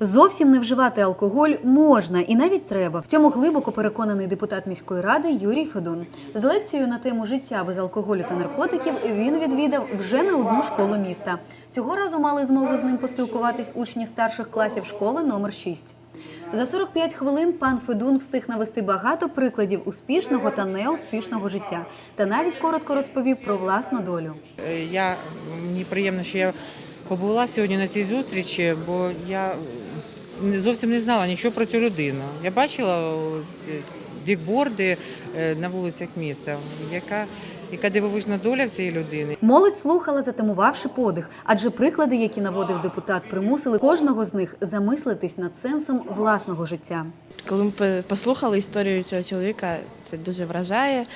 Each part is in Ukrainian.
Зовсім не вживати алкоголь можна і навіть треба. В цьому глибоко переконаний депутат міської ради Юрій Федун. З лекцією на тему життя без алкоголю та наркотиків він відвідав вже не одну школу міста. Цього разу мали змогу з ним поспілкуватись учні старших класів школи номер 6. За 45 хвилин пан Федун встиг навести багато прикладів успішного та неуспішного життя, та навіть коротко розповів про власну долю. Е, Я мені приємно, що я побула сьогодні на цій зустрічі, бо я зовсім не знала нічого про цю людину. Я бачила ось бікборди е, на вулицях міста, яка, яка дивовижна доля цієї людини. Молодь слухала, затамувавши подих, адже приклади, які наводив депутат, примусили кожного з них замислитись над сенсом власного життя. Коли ми послухали історію цього чоловіка, це дуже вражає.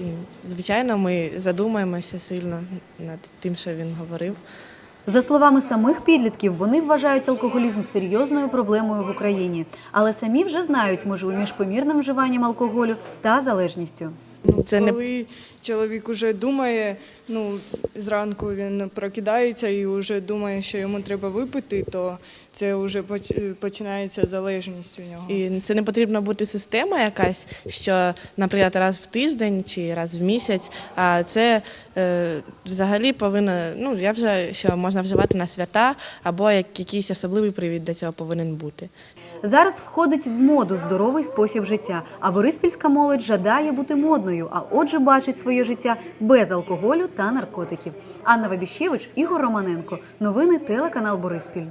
І, звичайно, ми задумаємося сильно над тим, що він говорив. За словами самих підлітків, вони вважають алкоголізм серйозною проблемою в Україні, але самі вже знають межу між помірним вживанням алкоголю та залежністю. Ну, це не Коли чоловік уже думає, ну зранку він прокидається і вже думає, що йому треба випити, то це вже починається залежність у нього. і це не потрібно бути система якась, що, наприклад, раз в тиждень чи раз в місяць. А це е, взагалі повинно. Ну я вже що можна вживати на свята або як якийсь особливий привід до цього повинен бути. Зараз входить в моду здоровий спосіб життя, а бориспільська молодь жадає бути модною, а отже, бачить своє життя без алкоголю та наркотиків. Анна Вабіщевич, Ігор Романенко. Новини телеканал Бориспіль.